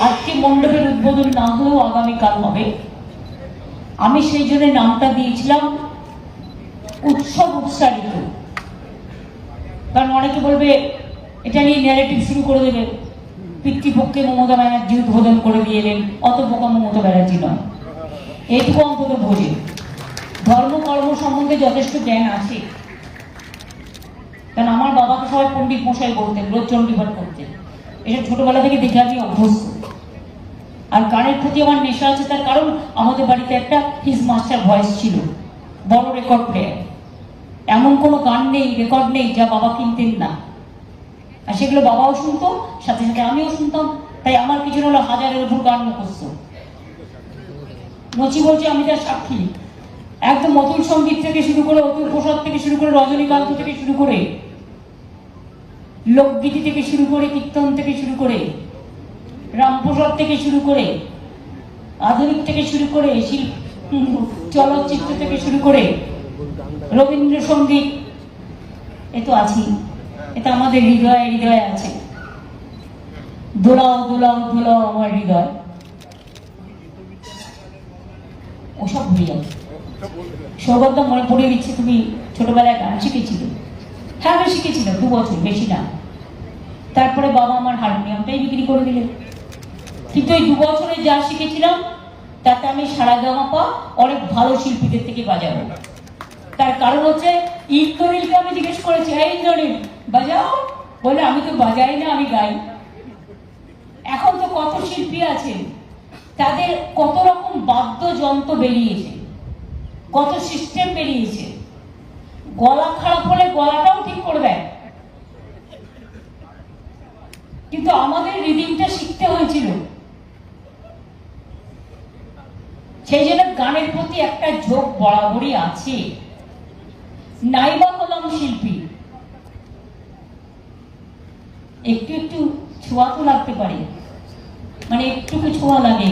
আজকে মণ্ডপের উদ্বোধন না হলেও আগামীকাল হবে। আমি সেই জন্য নামটা দিয়েছিলাম, উৎসব উৎসারিত। কারণ অনেকে বলবে, এটা নিয়ে ন্যারেটিভ শুরু করে দেবে। পিতৃপক্ষে মমতা ব্যানার্জি উদ্বোধন করে দিয়ে এলেন অত বোকা মমতা ব্যানার্জি নয়। এইটুকু অন্তত বোঝে। ধর্ম, কর্ম সম্বন্ধে যথেষ্ট জ্ঞান আছে। কারণ আমার বাবাকে সবাই পণ্ডিত মশাই বলতেন, রোজ চণ্ডীপাঠ করতেন। এটা ছোটবেলা থেকে দেখে আমি অভ্যস্ত। আর গানের প্রতি আমার নেশা আছে, তার কারণ আমাদের বাড়িতে একটা হিজ মাস্টার ভয়েস ছিল। বড় রেকর্ড প্লেয়ার এমন কোনো গান নেই রেকর্ড নেই যা বাবা কিনতেন না। আর সেগুলো বাবাও শুনতো, সাথে সাথে আমিও শুনতাম। তাই আমার কিছু হলো হাজারের উপর গান মুখস্থ। নচি বলছে, আমি তার সাক্ষী। একদম মধুর সংগীত থেকে শুরু করে, অতুল প্রসাদ থেকে শুরু করে, রজনীকান্ত থেকে শুরু করে, লোকগীতি থেকে শুরু করে, কীর্তন থেকে শুরু করে রামপ্রসাদ থেকে শুরু করে আধুনিক থেকে শুরু করে শিল্প চলচ্চিত্র থেকে শুরু করে রবীন্দ্রসঙ্গীত, এ তো আছেই। এটা আমাদের হৃদয়ে হৃদয়ে আছে। দোলাও দোলাও দোলাও আমার হৃদয়। ওসব ভুলে যাবে সৌগত মনে পড়িয়ে দিচ্ছে, তুমি ছোটবেলায় গান শিখেছিলে। হ্যাঁ আমি শিখেছিলাম, দু বছর, বেশি না। তারপরে বাবা আমার হারমোনিয়ামটাই বিক্রি করে দিলেন। কিন্তু এই দু বছরে যা শিখেছিলাম, তাতে আমি সারা গামাপা অনেক ভালো শিল্পীদের থেকে বাজাবো। তার কারণ হচ্ছে ইন্দ্রনীলকে আমি জিজ্ঞেস করেছি হ্যাঁ ইন্দ্রনীল বাজাও? বলে, আমি তো বাজাই না, আমি গাই। এখন তো কত শিল্পী আছেন তাদের কত রকম বাদ্যযন্ত্র বেরিয়েছে, কত সিস্টেম বেরিয়েছে। গলা খারাপ হলে গলাটাও ঠিক করে দেয়। কিন্তু আমাদের রিদিমটা শিখতে হয়েছিল। সেই জন্য গানের প্রতি একটা ঝোঁক বরাবরই আছে। নাইবা হলাম শিল্পী। একটু একটু ছোঁয়া তো লাগতে পারে। মানে একটুকু ছোঁয়া লাগে।